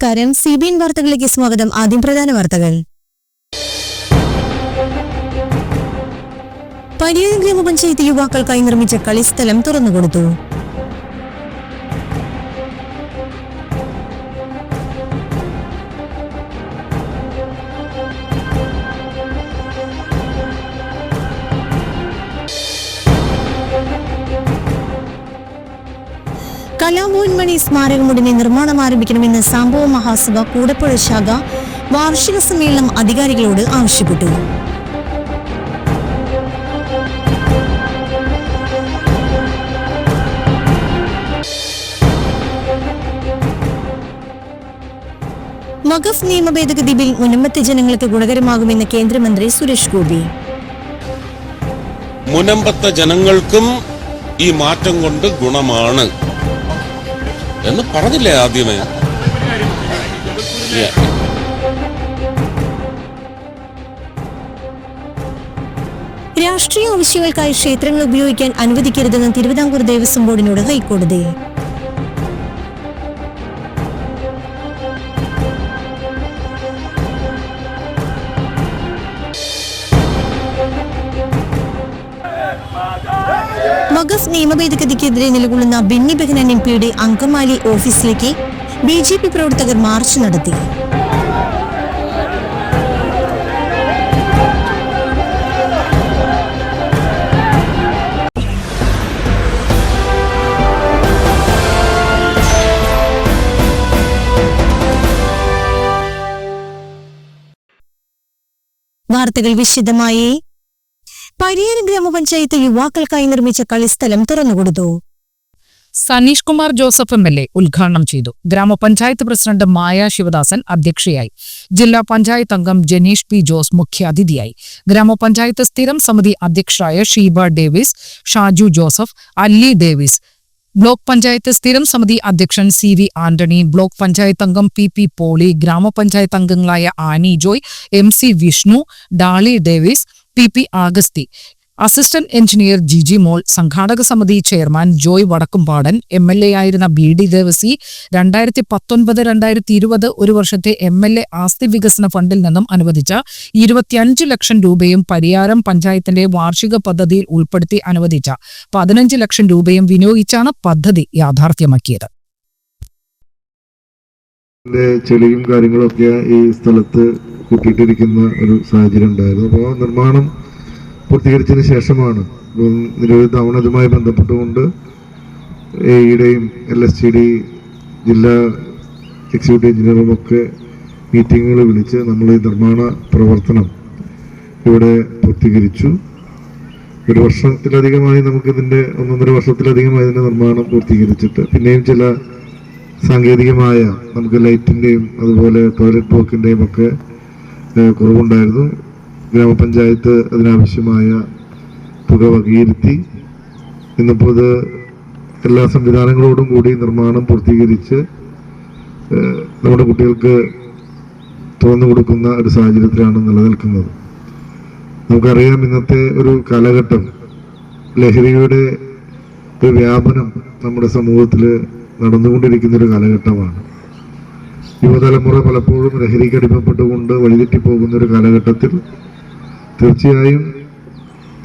നമസ്കാരം. C B N വാർത്തകളിലേക്ക് സ്വാഗതം. ആദ്യം പ്രധാന വാർത്തകൾ. പരിയാരം ഗ്രാമപഞ്ചായത്ത് യുവാക്കൾക്കായി നിർമ്മിച്ച കളിസ്ഥലം തുറന്നുകൊടുത്തു. മണി സ്മാരകമുടനെ നിർമ്മാണം ആരംഭിക്കണമെന്ന് സംഭവ മഹാസഭ കൂടപ്പുഴ ശാഖ വാർഷിക സമ്മേളനം അധികാരികളോട് ആവശ്യപ്പെട്ടു. വഖഫ് നിയമ ഭേദഗതി ബിൽ മുനമ്പത്തെ ജനങ്ങൾക്ക് ഗുണകരമാകുമെന്ന് കേന്ദ്രമന്ത്രി സുരേഷ് ഗോപി. മുനമ്പത്തെ ജനങ്ങൾക്കും ഈ മാറ്റം കൊണ്ട് ഗുണമാണ്. എന്ന് പറഞ്ഞില്ലേ ആദ്യമേ. രാഷ്ട്രീയ ആവശ്യങ്ങൾക്കായി ക്ഷേത്രങ്ങൾ ഉപയോഗിക്കാൻ അനുവദിക്കരുതെന്ന് തിരുവിതാംകൂർ ദേവസ്വം ബോർഡിനോട് ഹൈക്കോടതി വഖഫ് നിയമ ഭേദഗതിക്കെതിരെ നിലകൊള്ളുന്ന ബെന്നി ബെഹനാൻ എം പിയുടെ അങ്കമാലി ഓഫീസിലേക്ക് ബി ജെ പി പ്രവർത്തകർ മാർച്ച് നടത്തി. വാർത്തകൾ വിശദമായി പരിയാരം ഗ്രാമപഞ്ചായത്ത് യുവാക്കൾക്കായി നിർമ്മിച്ച കളിസ്ഥലം തുറന്നുകൊടുത്തു. Saneesh Kumar Joseph M L A ഉദ്ഘാടനം ചെയ്തു. ഗ്രാമപഞ്ചായത്ത് പ്രസിഡന്റ് മായ ശിവദാസൻ അധ്യക്ഷയായി. ജില്ലാ പഞ്ചായത്ത് അംഗം ജനീഷ് പി ജോസ് മുഖ്യാതിഥിയായി. ഗ്രാമപഞ്ചായത്ത് സ്ഥിരം സമിതി അധ്യക്ഷരായ ഷീബ ഡേവിസ് ഷാജു ജോസഫ് അല്ലി ഡേവിസ്. ബ്ലോക്ക് പഞ്ചായത്ത് സ്ഥിരം സമിതി അധ്യക്ഷൻ C V Antony block panchayat അംഗം പി പി പോളി ഗ്രാമപഞ്ചായത്ത് അംഗങ്ങളായ Annie Joy M C Vishnu Dolly Davis P P Augusthy. Assistant engineer Jiji Mol സംഘാടക സമിതി chairman Joy Vadakkumpadan M L A ആയിരുന്ന ബി ഡി ദേവസി രണ്ടായിരത്തി പത്തൊൻപത് രണ്ടായിരത്തി ഇരുപത് ഒരു വർഷത്തെ എം എൽ എ ആസ്തി വികസന ഫണ്ടിൽ നിന്നും അനുവദിച്ച ഇരുപത്തിയഞ്ച് ലക്ഷം രൂപയും പരിയാരം പഞ്ചായത്തിന്റെ വാർഷിക പദ്ധതിയിൽ ഉൾപ്പെടുത്തി അനുവദിച്ച പതിനഞ്ച് ലക്ഷം രൂപയും വിനിയോഗിച്ചാണ് പദ്ധതി യാഥാർത്ഥ്യമാക്കിയത്. ചെളിയും കാര്യങ്ങളൊക്കെ ഈ സ്ഥലത്ത് കൂട്ടിയിട്ടിരിക്കുന്ന ഒരു സാഹചര്യം ഉണ്ടായിരുന്നു. അപ്പോൾ നിർമ്മാണം പൂർത്തീകരിച്ചതിന് ശേഷമാണ്. നിരവധി തവണ ഇതുമായി ബന്ധപ്പെട്ടുകൊണ്ട് എയുടെയും എൽ എസ് ടി ഡി ജില്ലാ എക്സിക്യൂട്ടീവ് എഞ്ചിനീയറും ഒക്കെ മീറ്റിങ്ങുകൾ വിളിച്ച് നമ്മൾ ഈ നിർമ്മാണ പ്രവർത്തനം ഇവിടെ പൂർത്തീകരിച്ചു. ഒരു വർഷത്തിലധികമായി നമുക്കിതിന്റെ ഒന്നൊന്നര വർഷത്തിലധികമായി ഇതിന്റെ നിർമ്മാണം പൂർത്തീകരിച്ചിട്ട് പിന്നെയും ചില സാങ്കേതികമായ നമുക്ക് ലൈറ്റിന്റെയും അതുപോലെ ടോയ്ലറ്റ് ബ്ലോക്കിന്റെയും ഒക്കെ കുറവുണ്ടായിരുന്നു. ഗ്രാമപഞ്ചായത്ത് അതിനാവശ്യമായ തുക വകയിരുത്തി. ഇന്നിപ്പോൾ ഇത് എല്ലാ സംവിധാനങ്ങളോടും കൂടി നിർമ്മാണം പൂർത്തീകരിച്ച് നമ്മുടെ കുട്ടികൾക്ക് തുറന്നു കൊടുക്കുന്ന ഒരു സാഹചര്യത്തിലാണ് നിലനിൽക്കുന്നത്. നമുക്കറിയാം ഇന്നത്തെ ഒരു കാലഘട്ടം ലഹരിയുടെ ഒരു വ്യാപനം നമ്മുടെ സമൂഹത്തിൽ നടന്നുകൊണ്ടിരിക്കുന്ന ഒരു കാലഘട്ടമാണ്. യുവതലമുറ പലപ്പോഴും ലഹരിക്ക് അടിമപ്പെട്ടുകൊണ്ട് വഴിതെറ്റിപ്പോകുന്ന ഒരു കാലഘട്ടത്തിൽ തീർച്ചയായും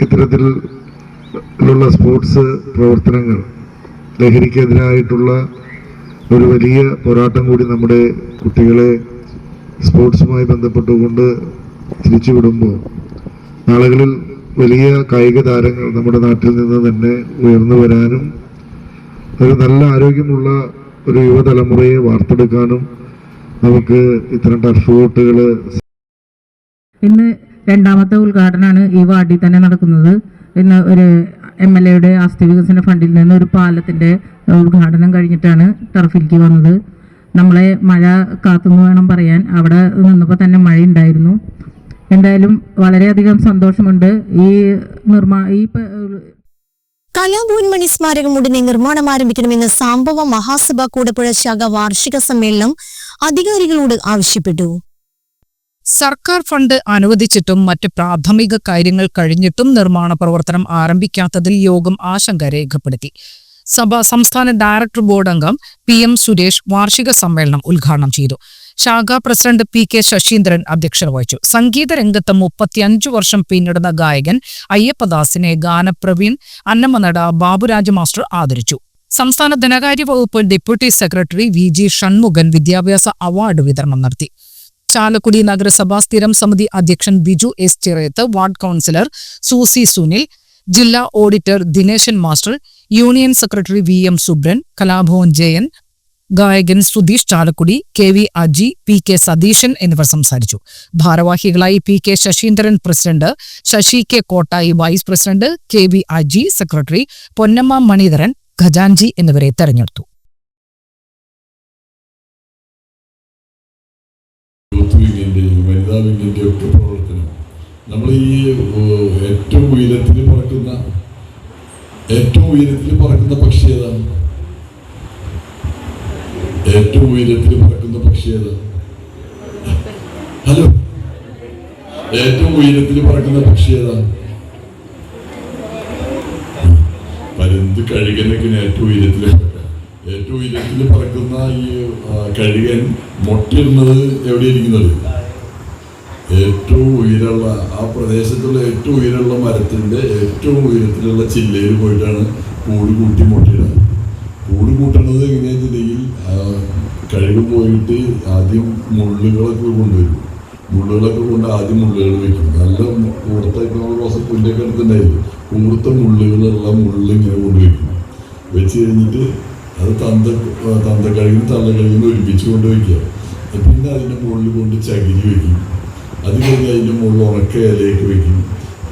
ഇത്തരത്തിലുള്ള സ്പോർട്സ് പ്രവർത്തനങ്ങൾ ലഹരിക്കെതിരായിട്ടുള്ള ഒരു വലിയ പോരാട്ടം കൂടി നമ്മുടെ കുട്ടികളെ സ്പോർട്സുമായി ബന്ധപ്പെട്ടുകൊണ്ട് തിരിച്ചുവിടുമ്പോൾ നാളുകളിൽ വലിയ കായിക താരങ്ങൾ നമ്മുടെ നാട്ടിൽ നിന്ന് തന്നെ ഉയർന്നു വരാനും ഒരു നല്ല ആരോഗ്യമുള്ള ഒരു യുവതലമുറയെ വാർത്തെടുക്കാനും നമുക്ക് ഇത്തരം ടർഫ് വോട്ടുകൾ ഇന്ന് രണ്ടാമത്തെ ഉദ്ഘാടനമാണ് ഈ വാർഡിൽ തന്നെ നടക്കുന്നത്. ഇന്ന് ഒരു എം എൽ എയുടെ ആസ്തി വികസന ഫണ്ടിൽ നിന്ന് ഒരു പാലത്തിന്റെ ഉദ്ഘാടനം കഴിഞ്ഞിട്ടാണ് ടർഫിലേക്ക് വന്നത്. നമ്മളെ മഴ കാത്തുനിന്ന് വേണം പറയാൻ. അവിടെ നിന്നപ്പോൾ തന്നെ മഴ ഉണ്ടായിരുന്നു. എന്തായാലും വളരെയധികം സന്തോഷമുണ്ട്. ഈ നിർമ്മാ ഈ കലാഭവൻ മണി സ്മാരകം ഉടനെ നിർമ്മാണം ആരംഭിക്കണമെന്ന് സംഭവ മഹാസഭ കൂടപ്പുഴ ശാഖ വാർഷിക സമ്മേളനം അധികാരികളോട് ആവശ്യപ്പെട്ടു. സർക്കാർ ഫണ്ട് അനുവദിച്ചിട്ടും മറ്റ് പ്രാഥമിക കാര്യങ്ങൾ കഴിഞ്ഞിട്ടും നിർമ്മാണ പ്രവർത്തനം ആരംഭിക്കാത്തതിൽ യോഗം ആശങ്ക രേഖപ്പെടുത്തി. സഭ സംസ്ഥാന ഡയറക്ടർ ബോർഡ് അംഗം പി എം സുരേഷ് വാർഷിക സമ്മേളനം ഉദ്ഘാടനം ചെയ്തു. ശാഖാ പ്രസിഡന്റ് പി കെ ശശീന്ദ്രൻ അധ്യക്ഷത വഹിച്ചു. സംഗീത രംഗത്ത് മുപ്പത്തിയഞ്ചു വർഷം പിന്നിടുന്ന ഗായകൻ അയ്യപ്പദാസിനെ ഗാനപ്രവീൺ അന്നമനട ബാബുരാജ് മാസ്റ്റർ ആദരിച്ചു. സംസ്ഥാന ധനകാര്യ വകുപ്പ് deputy secretary V G Shanmughan വിദ്യാഭ്യാസ അവാർഡ് വിതരണം നടത്തി. ചാലക്കുടി നഗരസഭാ സ്ഥിരം സമിതി അധ്യക്ഷൻ Biju S Chirayath ward councillor Susie Sunil ജില്ലാ auditor Dineshan master union secretary V M Subran Kalabhavan Jayan ഗായകൻ Sudheesh Chalakudy K V Aji P K Satheeshan എന്നിവർ സംസാരിച്ചു. ഭാരവാഹികളായി P K Sasheendran president Sasi K Kottayi vice president K V Aji secretary Ponnamma Manidharan ഖജാൻജി എന്നിവരെ തെരഞ്ഞെടുത്തു. നമ്മൾ ഈ ഏറ്റവും ഏറ്റവും ഉയരത്തിൽ പറക്കുന്ന പക്ഷി ഏതാണ്? ഉയരത്തിൽ പറക്കുന്ന പക്ഷിയത് ഹലോ. ഏറ്റവും ഉയരത്തിൽ പറക്കുന്ന പക്ഷി ഏതാണ് പരുന്ത് കഴുകനൊക്കെയാണ് ഏറ്റവും ഉയരത്തിൽ ഏറ്റവും ഉയരത്തിൽ പറക്കുന്ന ഈ കഴുകൻ മുട്ടയിടുന്നത് എവിടെ ഇരിക്കുന്നത് ഏറ്റവും ഉയരമുള്ള ആ പ്രദേശത്തുള്ള ഏറ്റവും ഉയരമുള്ള മരത്തിന്റെ ഏറ്റവും ഉയരത്തിലുള്ള ചില്ലയിൽ പോയിട്ടാണ് കൂട് കൂട്ടി മുട്ടയിടുന്നത് കൂട് ആ, കഴുക് പോയിട്ട് ആദ്യം മുള്ളുകളൊക്കെ കൊണ്ടുവരും. മുള്ളുകളൊക്കെ കൊണ്ട് ആദ്യം മുള്ളുകൾ വെക്കും. നല്ല മു- കൂർത്ത ഇപ്പൊ നമ്മൾ പുല്ലൊക്കെ എടുത്തിട്ടുണ്ടായില്ലേ കൂർത്ത മുള്ളുകളുള്ള മുള്ള് ഇങ്ങനെ കൊണ്ടുവയ്ക്കും വെച്ച് കഴിഞ്ഞിട്ട് അത് തന്ത തന്ത കഴിയും തള്ള കഴുകിന് ഒരുമിച്ച് കൊണ്ട് വയ്ക്കുക പിന്നെ അതിന്റെ മുകളിൽ കൊണ്ട് ചകിരി വയ്ക്കും അത് കഴിഞ്ഞ് അതിന്റെ മുകളിൽ ഉണക്ക ഇലയൊക്കെ വയ്ക്കും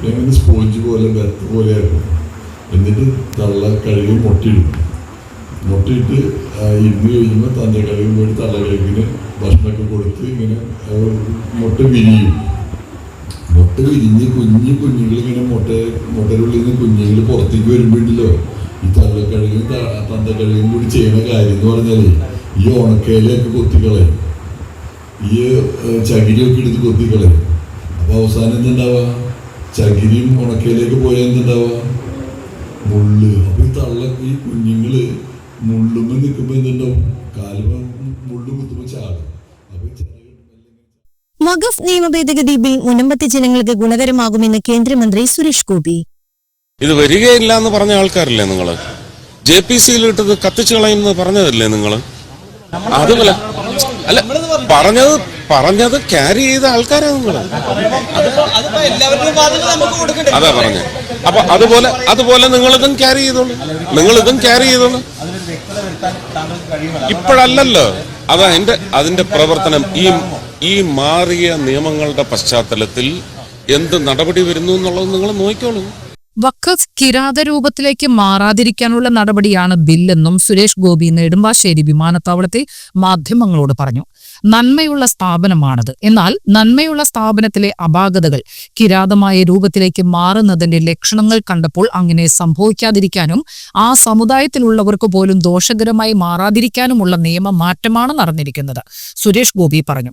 അങ്ങനെ സ്പോഞ്ച് പോലെ വെത്ത പോലെ ആക്കും. എന്നിട്ട് തള്ള കഴുകി മുട്ടയിടും. മുട്ടയിട്ട് ഇന്ന് കഴിയുമ്പോൾ തന്റെ പോയിട്ട് തള്ള കഴുകിന് ഭക്ഷണമൊക്കെ കൊടുത്ത് ഇങ്ങനെ മുട്ട വിരിയും. മുട്ട വിരിഞ്ഞ് കുഞ്ഞ് കുഞ്ഞുങ്ങൾ ഇങ്ങനെ മുട്ട മുട്ടയിലുള്ളിൽ നിന്ന് കുഞ്ഞുങ്ങൾ പുറത്തേക്ക് വരുമ്പോഴല്ലോ ഈ തള്ളക്കഴുകും തന്തക്കഴുകും കൂടി ചെയ്യുന്ന കാര്യം എന്ന് പറഞ്ഞാൽ ഈ ഉണക്കയിലൊക്കെ കൊത്തിക്കളയും. ഈ ചകിരിയൊക്കെ എടുത്ത് കൊത്തിക്കളയും. അപ്പോൾ അവസാനം എന്തുണ്ടാവുക? ചകിരിയും ഉണക്കയിലേക്ക് പോയാൽ എന്തുണ്ടാവുക? മുള്ള്. അപ്പോൾ ഈ തള്ള ഈ കുഞ്ഞുങ്ങൾ മുള്ളുമ്പോ നിൽക്കുമ്പോ എന്തുണ്ടാവും കാലുമ്പോ മുള്ളു കുത്തുമ്പോ ചാടും. അപ്പൊ ഈ ചിറക് വഖഫ് നിയമ ഭേദഗതി ബിൽ മുനമ്പത്തെ ജനങ്ങൾക്ക് ഗുണകരമാകുമെന്ന് കേന്ദ്രമന്ത്രി സുരേഷ് ഗോപി. ഇത് വരികയില്ല എന്ന് പറഞ്ഞ ആൾക്കാരല്ലേ നിങ്ങൾ ജെ പി സിയിൽ ഇട്ടത് കത്തിച്ചു കളയുമെന്ന് പറഞ്ഞതല്ലേ നിങ്ങൾ അതുപോലെ അല്ല പറഞ്ഞത് പറഞ്ഞത് ക്യാരി ചെയ്ത ആൾക്കാരാണ് നിങ്ങൾ അതാ പറഞ്ഞത് അപ്പൊ അതുപോലെ അതുപോലെ നിങ്ങളിതും ക്യാരി ചെയ്തോളൂ. നിങ്ങളിതും ക്യാരി ചെയ്തോളൂ. ഇപ്പോഴല്ലല്ലോ. അതാ എന്റെ അതിന്റെ പ്രവർത്തനം. ഈ ഈ മാറിയ നിയമങ്ങളുടെ പശ്ചാത്തലത്തിൽ എന്ത് നടപടി വരുന്നു എന്നുള്ളത് നിങ്ങൾ നോക്കിക്കോളൂ. വഖഫ് കിരാത രൂപത്തിലേക്ക് മാറാതിരിക്കാനുള്ള നടപടിയാണ് ബില്ലെന്നും സുരേഷ് ഗോപി നെടുമ്പാശ്ശേരി വിമാനത്താവളത്തെ മാധ്യമങ്ങളോട് പറഞ്ഞു. നന്മയുള്ള സ്ഥാപനമാണത്. എന്നാൽ നന്മയുള്ള സ്ഥാപനത്തിലെ അപാകതകൾ കിരാതമായ രൂപത്തിലേക്ക് മാറുന്നതിന്റെ ലക്ഷണങ്ങൾ കണ്ടപ്പോൾ അങ്ങനെ സംഭവിക്കാതിരിക്കാനും ആ സമുദായത്തിലുള്ളവർക്ക് പോലും ദോഷകരമായി മാറാതിരിക്കാനുമുള്ള നിയമ മാറ്റമാണ് നടന്നിരിക്കുന്നത്. സുരേഷ് ഗോപി പറഞ്ഞു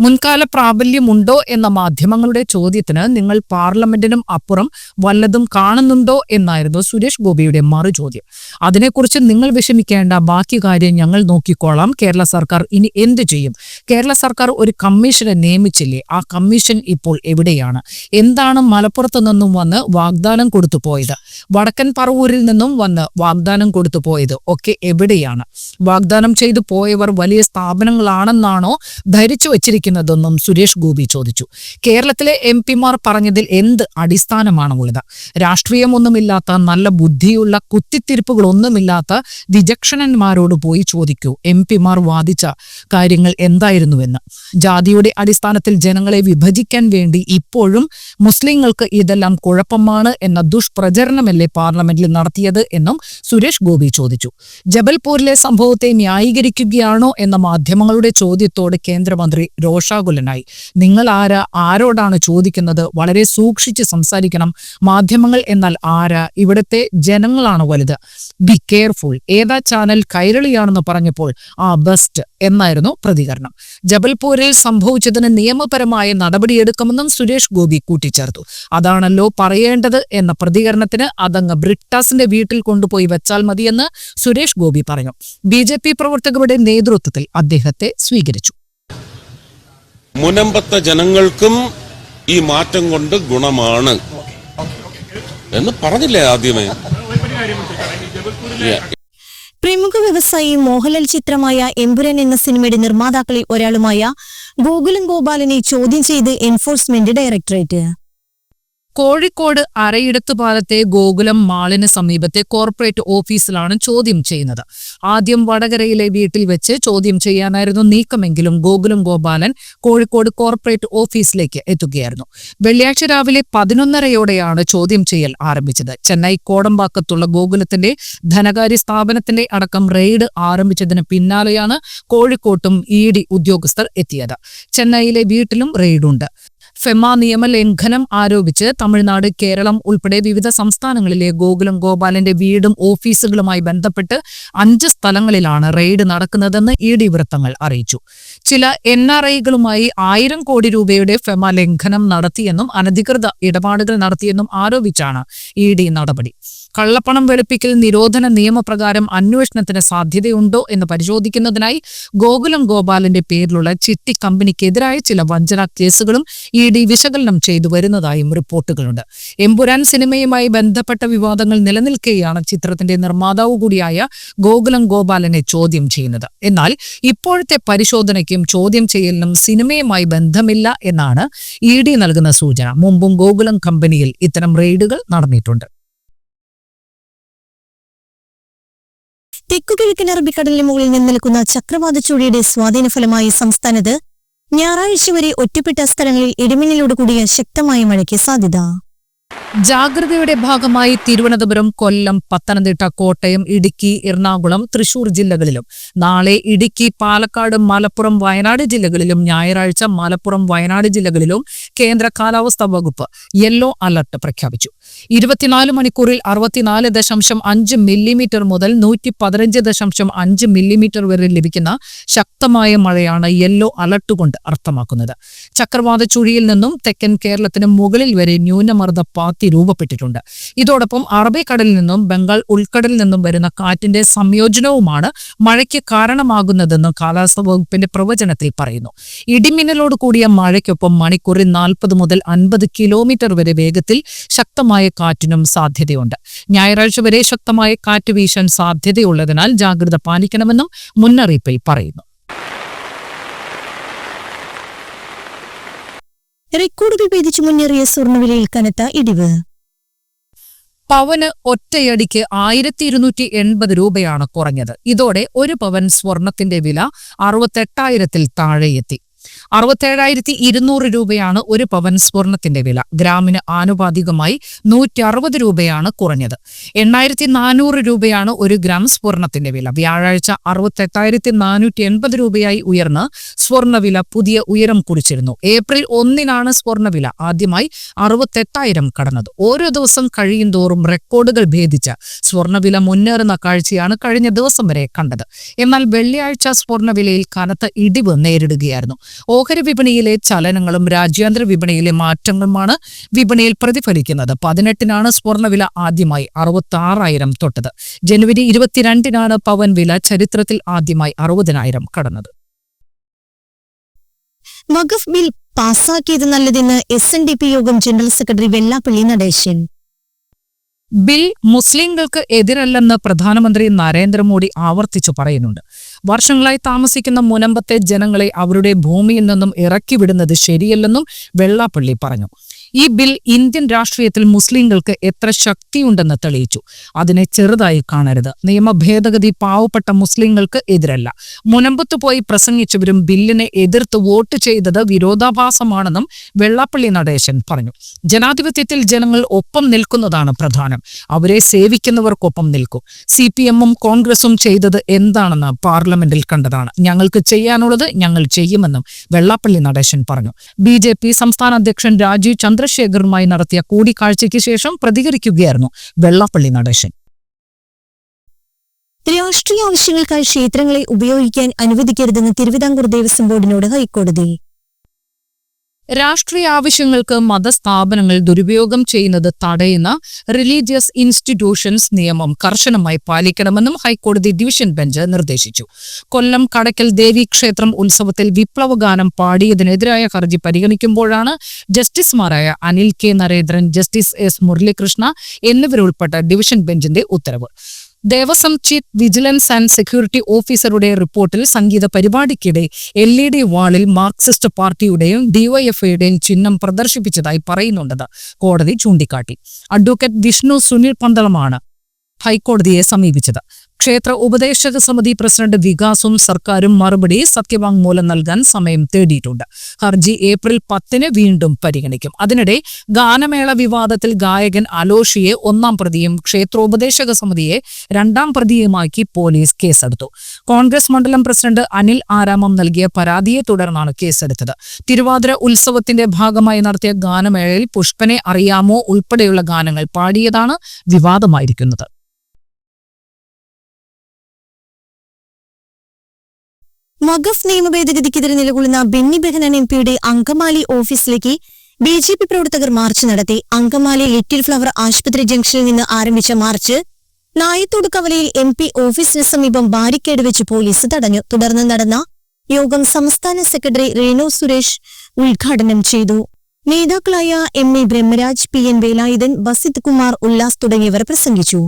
മുൻകാല പ്രാബല്യമുണ്ടോ എന്ന മാധ്യമങ്ങളുടെ ചോദ്യത്തിന് നിങ്ങൾ പാർലമെന്റിനും അപ്പുറം വല്ലതും കാണുന്നുണ്ടോ എന്നായിരുന്നു സുരേഷ് ഗോപിയുടെ മറുചോദ്യം. അതിനെക്കുറിച്ച് നിങ്ങൾ വിഷമിക്കേണ്ട ബാക്കി കാര്യം ഞങ്ങൾ നോക്കിക്കോളാം. കേരള സർക്കാർ ഇനി എന്ത് ചെയ്യും? കേരള സർക്കാർ ഒരു കമ്മീഷനെ നിയമിച്ചില്ലേ? ആ കമ്മീഷൻ ഇപ്പോൾ എവിടെയാണ്? എന്താണ് മലപ്പുറത്ത് നിന്നും വന്ന് വാഗ്ദാനം കൊടുത്തു പോയത്? വടക്കൻ പറവൂരിൽ നിന്നും വന്ന് വാഗ്ദാനം കൊടുത്തു പോയത്. ഒക്കെ എവിടെയാണ്? വാഗ്ദാനം ചെയ്തു പോയവർ വലിയ സ്ഥാപനങ്ങളാണെന്നാണോ ധരിച്ചു വച്ചിരിക്കുന്നതെന്നും സുരേഷ് ഗോപി ചോദിച്ചു. കേരളത്തിലെ എം പിമാർ പറഞ്ഞതിൽ എന്ത് അടിസ്ഥാനമാണുള്ളത് രാഷ്ട്രീയമൊന്നുമില്ലാത്ത നല്ല ബുദ്ധിയുള്ള കുത്തിത്തിരിപ്പുകളൊന്നുമില്ലാത്ത വിചക്ഷണന്മാരോട് പോയി ചോദിക്കൂ. എം വാദിച്ച കാര്യങ്ങൾ എന്തായിരുന്നുവെന്ന് ജാതിയുടെ അടിസ്ഥാനത്തിൽ ജനങ്ങളെ വിഭജിക്കാൻ വേണ്ടി ഇപ്പോഴും മുസ്ലിങ്ങൾക്ക് ഇതെല്ലാം കുഴപ്പമാണ് എന്ന ദുഷ്പ്രചരണമല്ലേ പാർലമെന്റിൽ നടത്തിയത് എന്നും സുരേഷ് ഗോപി ചോദിച്ചു. ജബൽപൂരിലെ സംഭവത്തെ ന്യായീകരിക്കുകയാണോ എന്ന മാധ്യമങ്ങളുടെ ചോദ്യത്തോട് കേന്ദ്രമന്ത്രി രോഷാകുലനായി. നിങ്ങൾ ആരാ? ആരോടാണ് ചോദിക്കുന്നത്? വളരെ സൂക്ഷിച്ച് സംസാരിക്കണം. മാധ്യമങ്ങൾ എന്നാൽ ആരാ? ഇവിടുത്തെ ജനങ്ങളാണ് വലുത്. ബി കെയർഫുൾ ഏതാ ചാനൽ കൈരളിയാണെന്ന് പറഞ്ഞപ്പോൾ ആ ബെസ്റ്റ് എന്നായിരുന്നു പ്രതികരണം. ജബൽപൂരിൽ സംഭവിച്ചതിന് നിയമപരമായ നടപടിയെടുക്കുമെന്നും സുരേഷ് ഗോപി കൂട്ടിച്ചേർത്തു. അതാണല്ലോ പറയേണ്ടത് എന്ന പ്രതികരണത്തിന് അതങ്ങ് ബ്രിട്ടാസിന്റെ വീട്ടിൽ കൊണ്ടുപോയി വെച്ചാൽ മതിയെന്ന് സുരേഷ് ഗോപി പറഞ്ഞു. ബി ജെ പി പ്രവർത്തകരുടെ നേതൃത്വത്തിൽ അദ്ദേഹത്തെ സ്വീകരിച്ചു. മുനമ്പത്തെ ജനങ്ങൾക്കും ഈ മാറ്റം കൊണ്ട് ഗുണമാണ്. എന്ന് പറഞ്ഞില്ലേ ആദ്യമേ. പ്രമുഖ വ്യവസായി മോഹൻലാൽ ചിത്രമായ എമ്പുരൻ എന്ന സിനിമയുടെ നിർമ്മാതാക്കളിൽ ഒരാളുമായ ഗോകുലം ഗോപാലനെ ചോദ്യം ചെയ്ത് എൻഫോഴ്സ്മെന്റ് ഡയറക്ടറേറ്റ് കോഴിക്കോട് അരയിടത്തുപാലത്തെ ഗോകുലം മാളിന് സമീപത്തെ കോർപ്പറേറ്റ് ഓഫീസിലാണ് ചോദ്യം ചെയ്യുന്നത്. ആദ്യം വടകരയിലെ വീട്ടിൽ വെച്ച് ചോദ്യം ചെയ്യാനായിരുന്നു നീക്കമെങ്കിലും ഗോകുലം ഗോപാലൻ കോഴിക്കോട് കോർപ്പറേറ്റ് ഓഫീസിലേക്ക് എത്തുകയായിരുന്നു. വെള്ളിയാഴ്ച രാവിലെ പതിനൊന്നരയോടെയാണ് ചോദ്യം ചെയ്യൽ ആരംഭിച്ചത്. ചെന്നൈ കോടമ്പാക്കത്തുള്ള ഗോകുലത്തിന്റെ ധനകാര്യ സ്ഥാപനത്തിന്റെ അടക്കം റെയ്ഡ് ആരംഭിച്ചതിന് പിന്നാലെയാണ് കോഴിക്കോട്ടും ഇ ഉദ്യോഗസ്ഥർ എത്തിയത്. ചെന്നൈയിലെ വീട്ടിലും റെയ്ഡുണ്ട്. ഫെമ നിയമലംഘനം ആരോപിച്ച് തമിഴ്നാട് കേരളം ഉൾപ്പെടെ വിവിധ സംസ്ഥാനങ്ങളിലെ ഗോകുലം ഗോപാലന്റെ വീടും ഓഫീസുകളുമായി ബന്ധപ്പെട്ട് അഞ്ച് സ്ഥലങ്ങളിലാണ് റെയ്ഡ് നടക്കുന്നതെന്ന് ഇ ഡി വൃത്തങ്ങൾ അറിയിച്ചു. ചില എൻ ആർ ഐകളുമായി ആയിരം കോടി രൂപയുടെ ഫെമ ലംഘനം നടത്തിയെന്നും അനധികൃത ഇടപാടുകൾ നടത്തിയെന്നും ആരോപിച്ചാണ് ഇ നടപടി. കള്ളപ്പണം വെളുപ്പിക്കൽ നിരോധന നിയമപ്രകാരം അന്വേഷണത്തിന് സാധ്യതയുണ്ടോ എന്ന് പരിശോധിക്കുന്നതിനായി ഗോകുലം ഗോപാലിന്റെ പേരിലുള്ള ചിട്ടി കമ്പനിക്കെതിരായ ചില വഞ്ചന കേസുകളും ഇ ഡി വിശകലനം ചെയ്തു വരുന്നതായും റിപ്പോർട്ടുകളുണ്ട്. എമ്പുരാൻ സിനിമയുമായി ബന്ധപ്പെട്ട വിവാദങ്ങൾ നിലനിൽക്കെയാണ് ചിത്രത്തിന്റെ നിർമ്മാതാവ് കൂടിയായ ഗോകുലം ഗോപാലനെ ചോദ്യം ചെയ്യുന്നത്. എന്നാൽ ഇപ്പോഴത്തെ പരിശോധനയ്ക്കും ചോദ്യം ചെയ്യലിനും സിനിമയുമായി ബന്ധമില്ല എന്നാണ് ഇ ഡി നൽകുന്ന സൂചന. മുമ്പും ഗോകുലം കമ്പനിയിൽ ഇത്തരം റെയ്ഡുകൾ നടന്നിട്ടുണ്ട്. തെക്കുകിഴക്കൻ അറബിക്കടലിന് മുകളിൽ നിന്ന് നിൽക്കുന്ന ചക്രവാത ചുഴിയുടെ സ്വാധീന ഫലമായി സംസ്ഥാനത്ത് ഞായറാഴ്ച വരെ ഒറ്റപ്പെട്ട സ്ഥലങ്ങളിൽ ഇടിമിന്നലോട് കൂടിയ ശക്തമായ മഴയ്ക്ക് സാധ്യത. ജാഗ്രതയുടെ ഭാഗമായി തിരുവനന്തപുരം കൊല്ലം പത്തനംതിട്ട കോട്ടയം ഇടുക്കി എറണാകുളം തൃശൂർ ജില്ലകളിലും നാളെ ഇടുക്കി പാലക്കാട് മലപ്പുറം വയനാട് ജില്ലകളിലും ഞായറാഴ്ച മലപ്പുറം വയനാട് ജില്ലകളിലും കേന്ദ്ര കാലാവസ്ഥാ വകുപ്പ് യെല്ലോ അലർട്ട് പ്രഖ്യാപിച്ചു. ഇരുപത്തിനാല് മണിക്കൂറിൽ അറുപത്തിനാല് ദശാംശം അഞ്ച് മില്ലിമീറ്റർ മുതൽ നൂറ്റി പതിനഞ്ച് ദശാംശം അഞ്ച് മില്ലിമീറ്റർ വരെ ലഭിക്കുന്ന ശക്തമായ മഴയാണ് യെല്ലോ അലർട്ട് കൊണ്ട് അർത്ഥമാക്കുന്നത്. ചക്രവാത ചുഴിയിൽ നിന്നും തെക്കൻ കേരളത്തിന് മുകളിൽ വരെ ന്യൂനമർദ്ദ പാത്തി രൂപപ്പെട്ടിട്ടുണ്ട്. ഇതോടൊപ്പം അറബിക്കടലിൽ നിന്നും ബംഗാൾ ഉൾക്കടലിൽ നിന്നും വരുന്ന കാറ്റിന്റെ സംയോജനവുമാണ് മഴയ്ക്ക് കാരണമാകുന്നതെന്ന് കാലാവസ്ഥാ വകുപ്പിന്റെ പ്രവചനത്തിൽ പറയുന്നു. ഇടിമിന്നലോട് കൂടിയ മഴയ്ക്കൊപ്പം മണിക്കൂറിൽ നാൽപ്പത് മുതൽ അൻപത് കിലോമീറ്റർ വരെ വേഗത്തിൽ ശക്തമായ കാറ്റിനും സാധ്യതയുണ്ട്. ഞായറാഴ്ച വരെ ശക്തമായ കാറ്റ് വീശാൻ സാധ്യതയുള്ളതിനാൽ ജാഗ്രത പാലിക്കണമെന്നും മുന്നറിയിപ്പിൽ പറയുന്നു. റെക്കോർഡുകൾ ഭേദിച്ചു മുന്നേറിയ സ്വർണവിലയിൽ കനത്ത ഇടിവ്. പവന് ഒറ്റയടിക്ക് ആയിരത്തി ഇരുന്നൂറ്റി എൺപത് രൂപയാണ് കുറഞ്ഞത്. ഇതോടെ ഒരു പവൻ സ്വർണത്തിന്റെ വില അറുപത്തെട്ടായിരത്തിൽ താഴെയെത്തി. അറുപത്തേഴായിരത്തി ഇരുന്നൂറ് രൂപയാണ് ഒരു പവൻ സ്വർണത്തിന്റെ വില. ഗ്രാമിന് ആനുപാതികമായി നൂറ്റി അറുപത് രൂപയാണ് കുറഞ്ഞത്. എണ്ണായിരത്തി നാനൂറ് രൂപയാണ് ഒരു ഗ്രാം സ്വർണത്തിന്റെ വില. വ്യാഴാഴ്ച അറുപത്തെട്ടായിരത്തി നാനൂറ്റി എൺപത് രൂപയായി ഉയർന്ന് സ്വർണവില പുതിയ ഉയരം കുറിച്ചിരുന്നു. ഏപ്രിൽ ഒന്നിനാണ് സ്വർണവില ആദ്യമായി അറുപത്തെട്ടായിരം കടന്നത്. ഓരോ ദിവസം കഴിയും തോറും റെക്കോർഡുകൾ ഭേദിച്ച സ്വർണവില മുന്നേറുന്ന കാഴ്ചയാണ് കഴിഞ്ഞ ദിവസം വരെ കണ്ടത്. എന്നാൽ വെള്ളിയാഴ്ച സ്വർണവിലയിൽ കനത്ത ഇടിവ് നേരിടുകയായിരുന്നു. ഓഹരി വിപണിയിലെ ചലനങ്ങളും രാജ്യാന്തര വിപണിയിലെ മാറ്റങ്ങളുമാണ് വിപണിയിൽ പ്രതിഫലിക്കുന്നത്. പതിനെട്ടിനാണ് സ്വർണവില ആദ്യമായി അറുപത്തി ആറായിരം തൊട്ടത്. ജനുവരി ഇരുപത്തിരണ്ടിനാണ് പവൻ വില ചരിത്രത്തിൽ ആദ്യമായി അറുപതിനായിരം കടന്നത്. വഖഫ് ബിൽ പാസാക്കിയത് നല്ലതെന്ന് എസ് എൻ ഡി പി യോഗം general secretary Vellappally Natesan. Bill മുസ്ലിങ്ങൾക്ക് എതിരല്ലെന്ന് പ്രധാനമന്ത്രി നരേന്ദ്രമോദി ആവർത്തിച്ചു പറയുന്നുണ്ട്. വർഷങ്ങളായി താമസിക്കുന്ന മുനമ്പത്തെ ജനങ്ങളെ അവരുടെ ഭൂമിയിൽ നിന്നും ഇറക്കിവിടുന്നത് ശരിയല്ലെന്നും വെള്ളാപ്പള്ളി പറഞ്ഞു ഈ ബിൽ ഇന്ത്യൻ രാഷ്ട്രീയത്തിൽ മുസ്ലിങ്ങൾക്ക് എത്ര ശക്തിയുണ്ടെന്ന് തെളിയിച്ചു. അതിനെ ചെറുതായി കാണരുത്. നിയമ ഭേദഗതി പാവപ്പെട്ട മുസ്ലിങ്ങൾക്ക് എതിരല്ല. മുനമ്പത്ത് പോയി പ്രസംഗിച്ചവരും ബില്ലിനെ എതിർത്ത് വോട്ട് ചെയ്തത് വിരോധാഭാസമാണെന്നും വെള്ളാപ്പള്ളി നടേശൻ പറഞ്ഞു. ജനാധിപത്യത്തിൽ ജനങ്ങൾ ഒപ്പം നിൽക്കുന്നതാണ് പ്രധാനം. അവരെ സേവിക്കുന്നവർക്കൊപ്പം നിൽക്കും. സി പി എമ്മും കോൺഗ്രസും ചെയ്തത് എന്താണെന്ന് പാർലമെന്റിൽ കണ്ടതാണ്. ഞങ്ങൾക്ക് ചെയ്യാനുള്ളത് ഞങ്ങൾ ചെയ്യുമെന്നും വെള്ളാപ്പള്ളി നടേശൻ പറഞ്ഞു. ബി സംസ്ഥാന അധ്യക്ഷൻ രാജീവ് ചന്ദ്രശേഖറുമായി നടത്തിയ കൂടിക്കാഴ്ചയ്ക്ക് ശേഷം പ്രതികരിക്കുകയായിരുന്നു വെള്ളാപ്പള്ളി നടേശൻ. രാഷ്ട്രീയ ആവശ്യങ്ങൾക്കായി ക്ഷേത്രങ്ങളെ ഉപയോഗിക്കാൻ അനുവദിക്കരുതെന്ന് തിരുവിതാംകൂർ ദേവസ്വം ബോർഡിനോട് ഹൈക്കോടതി. രാഷ്ട്രീയ ആവശ്യങ്ങൾക്ക് മതസ്ഥാപനങ്ങൾ ദുരുപയോഗം ചെയ്യുന്നത് തടയുന്ന റിലീജിയസ് ഇൻസ്റ്റിറ്റ്യൂഷൻസ് നിയമം കർശനമായി പാലിക്കണമെന്നും ഹൈക്കോടതി ഡിവിഷൻ ബെഞ്ച് നിർദ്ദേശിച്ചു. കൊല്ലം കടക്കൽ ദേവീക്ഷേത്രം ഉത്സവത്തിൽ വിപ്ലവഗാനം പാടിയതിനെതിരായ ഹർജി പരിഗണിക്കുമ്പോഴാണ് ജസ്റ്റിസുമാരായ Anil K. Narendran justice S. Muralikrishna എന്നിവരുൾപ്പെട്ട division ബെഞ്ചിന്റെ ഉത്തരവ്. Devaswom chief vigilance and security ഓഫീസറുടെ റിപ്പോർട്ടിൽ സംഗീത പരിപാടിക്കിടെ എൽ ഇ ഡി വാളിൽ മാർക്സിസ്റ്റ് പാർട്ടിയുടെയും ഡിവൈഎഫ്ഐയുടെയും ചിഹ്നം പ്രദർശിപ്പിച്ചതായി പറയുന്നുണ്ടെന്ന് കോടതി ചൂണ്ടിക്കാട്ടി. അഡ്വക്കേറ്റ് വിഷ്ണു സുനിൽ പന്തളമാണ് ഹൈക്കോടതിയെ സമീപിച്ചത്. ക്ഷേത്ര ഉപദേശക സമിതി പ്രസിഡന്റ് വികാസും സർക്കാരും മറുപടി സത്യവാങ്മൂലം നൽകാൻ സമയം തേടിയിട്ടുണ്ട്. ഹർജി ഏപ്രിൽ പത്തിന് വീണ്ടും പരിഗണിക്കും. അതിനിടെ ഗാനമേള വിവാദത്തിൽ ഗായകൻ അലോഷിയെ ഒന്നാം പ്രതിയും ക്ഷേത്രോപദേശക സമിതിയെ രണ്ടാം പ്രതിയുമാക്കി പോലീസ് കേസെടുത്തു. കോൺഗ്രസ് മണ്ഡലം പ്രസിഡന്റ് അനിൽ ആരാമം നൽകിയ പരാതിയെ തുടർന്നാണ് കേസെടുത്തത്. തിരുവാതിര ഉത്സവത്തിന്റെ ഭാഗമായി നടത്തിയ ഗാനമേളയിൽ പുഷ്പനെ അറിയാമോ ഉൾപ്പെടെയുള്ള ഗാനങ്ങൾ പാടിയതാണ് വിവാദമായിരിക്കുന്നത്. വഖഫ് നിയമ ഭേദഗതിക്കെതിരെ നിലകൊള്ളുന്ന ബെന്നി ബെഹനാൻ എം പിയുടെ അങ്കമാലി ഓഫീസിലേക്ക് ബി ജെ പി പ്രവർത്തകർ മാർച്ച് നടത്തി. അങ്കമാലി ലിറ്റിൽ ഫ്ലവർ ആശുപത്രി ജംഗ്ഷനിൽ നിന്ന് ആരംഭിച്ച മാർച്ച് നായത്തോട് കവലയിൽ എം പി ഓഫീസിന് സമീപം ബാരിക്കേഡ് വെച്ച് പോലീസ് തടഞ്ഞു. തുടർന്ന് നടന്ന യോഗം സംസ്ഥാന സെക്രട്ടറി റേണു സുരേഷ് ഉദ്ഘാടനം ചെയ്തു. നേതാക്കളായ M A Brahmaraj P N Velayudhan Basith Kumar Ullas തുടങ്ങിയവർ പ്രസംഗിച്ചു.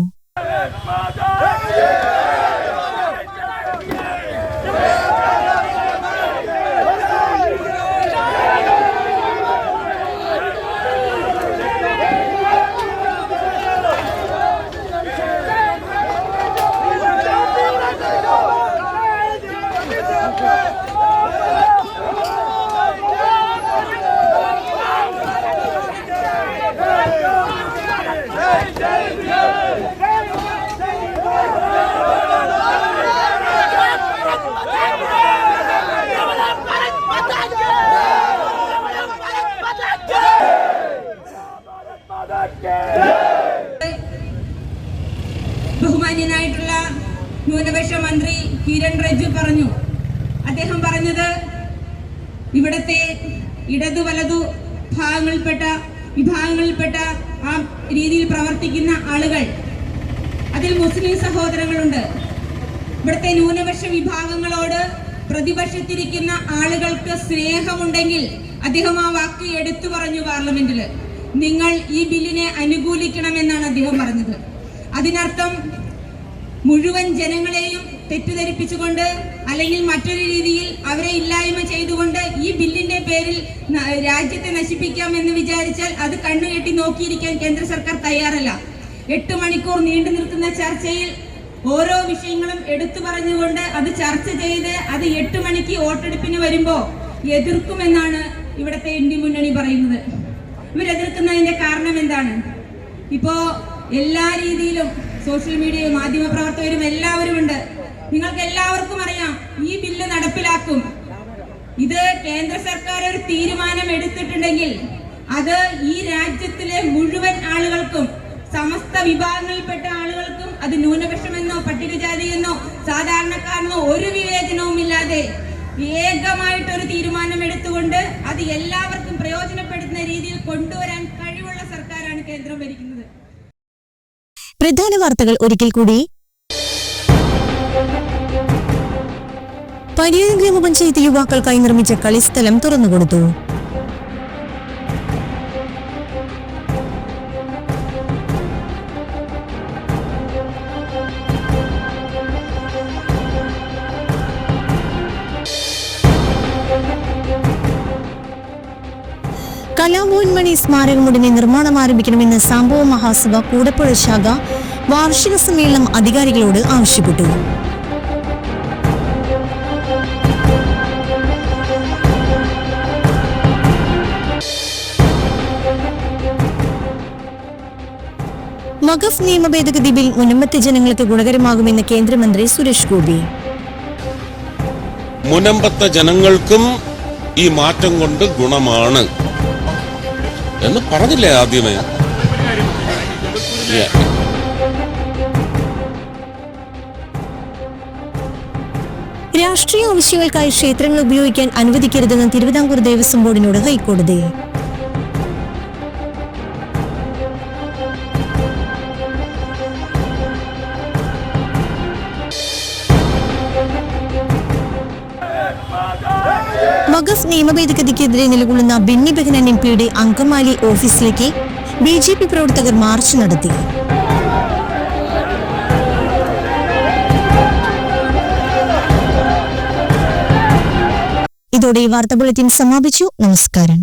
ഇവിടത്തെ ഇടതു വലതു ഭാഗങ്ങളിൽപ്പെട്ട വിഭാഗങ്ങളിൽപ്പെട്ട ആ രീതിയിൽ പ്രവർത്തിക്കുന്ന ആളുകൾ. അതിൽ മുസ്ലിം സഹോദരങ്ങളുണ്ട്. ഇവിടുത്തെ ന്യൂനപക്ഷ വിഭാഗങ്ങളോട് പ്രതിപക്ഷത്തിരിക്കുന്ന ആളുകൾക്ക് സ്നേഹമുണ്ടെങ്കിൽ അദ്ദേഹം ആ വാക്ക് എടുത്തു പറഞ്ഞു പാർലമെന്റിൽ. നിങ്ങൾ ഈ ബില്ലിനെ അനുകൂലിക്കണമെന്നാണ് അദ്ദേഹം പറഞ്ഞത്. അതിനർത്ഥം മുഴുവൻ ജനങ്ങളെയും തെറ്റിദ്ധരിപ്പിച്ചുകൊണ്ട് അല്ലെങ്കിൽ മറ്റൊരു രീതിയിൽ അവരെ ഇല്ലായ്മ ചെയ്തുകൊണ്ട് ഈ ബില്ലിന്റെ പേരിൽ രാജ്യത്തെ നശിപ്പിക്കാം എന്ന് വിചാരിച്ചാൽ അത് കണ്ണുകെട്ടി നോക്കിയിരിക്കാൻ കേന്ദ്ര സർക്കാർ തയ്യാറല്ല. എട്ട് മണിക്കൂർ നീണ്ടു നിൽക്കുന്ന ചർച്ചയിൽ ഓരോ വിഷയങ്ങളും എടുത്തു പറഞ്ഞുകൊണ്ട് അത് ചർച്ച ചെയ്ത് അത് എട്ട് മണിക്ക് വോട്ടെടുപ്പിന് വരുമ്പോ എതിർക്കുമെന്നാണ് ഇവിടുത്തെ ഇന്ത്യ മുന്നണി പറയുന്നത്. ഇവരെതിർക്കുന്നതിന്റെ കാരണം എന്താണ്? ഇപ്പോ എല്ലാ രീതിയിലും സോഷ്യൽ മീഡിയയും മാധ്യമ പ്രവർത്തകരും എല്ലാവരും ഉണ്ട് നിങ്ങൾക്ക് എല്ലാവർക്കും അറിയാം ഈ ബില്ല് നടപ്പിലാക്കും. ഇത് കേന്ദ്ര സർക്കാർ ഒരു തീരുമാനം എടുത്തിട്ടുണ്ടെങ്കിൽ അത് ഈ രാജ്യത്തിലെ മുഴുവൻ ആളുകൾക്കും സമസ്ത വിഭാഗങ്ങളിൽപ്പെട്ട ആളുകൾക്കും അത് ന്യൂനപക്ഷമെന്നോ പട്ടികജാതിയെന്നോ സാധാരണക്കാരനോ ഒരു വിവേചനവും ഇല്ലാതെ ഏകമായിട്ടൊരു തീരുമാനം എടുത്തുകൊണ്ട് അത് എല്ലാവർക്കും പ്രയോജനപ്പെടുത്തുന്ന രീതിയിൽ കൊണ്ടുവരാൻ കഴിവുള്ള സർക്കാരാണ് കേന്ദ്രം ഭരിക്കുന്നത്. പ്രധാന വാർത്തകൾ ഒരിക്കൽ കൂടി പരിയാരം ഗ്രാമപഞ്ചായത്ത് യുവാക്കൾക്കായി നിർമ്മിച്ച കളിസ്ഥലം തുറന്നുകൊടുത്തു കലാമോൻമണി സ്മാരകം സ്മാരകമുടനെ നിർമ്മാണം ആരംഭിക്കണമെന്ന് സംഭവ മഹാസഭ കൂടപ്പുഴ ശാഖ വാർഷിക സമ്മേളനം അധികാരികളോട് ആവശ്യപ്പെട്ടു. വഖഫ് നിയമ ഭേദഗതി ബിൽ മുനമ്പത്തെ ജനങ്ങൾക്ക് ഗുണകരമാകുമെന്ന് കേന്ദ്രമന്ത്രി സുരേഷ് ഗോപി. മുനമ്പത്ത ജനങ്ങൾക്കും ഈ മാറ്റം കൊണ്ട് ഗുണമാണ്. എന്ന് പറഞ്ഞില്ലേ ആദ്യമേ. രാഷ്ട്രീയ ആവശ്യങ്ങൾക്കായി ക്ഷേത്രങ്ങൾ ഉപയോഗിക്കാൻ അനുവദിക്കരുതെന്ന് തിരുവിതാംകൂർ ദേവസ്വം ബോർഡിനോട് ഹൈക്കോടതി. വഖഫ് നിയമ ഭേദഗതിക്കെതിരെ നിലകൊള്ളുന്ന ബെന്നി ബെഹനൻ എം പിയുടെ അങ്കമാലി ഓഫീസിലേക്ക് ബി ജെ പി പ്രവർത്തകർ മാർച്ച് നടത്തി. ഇതോടെ ഈ വാർത്താ ബുള്ളറ്റിൻ സമാപിച്ചു. നമസ്കാരം.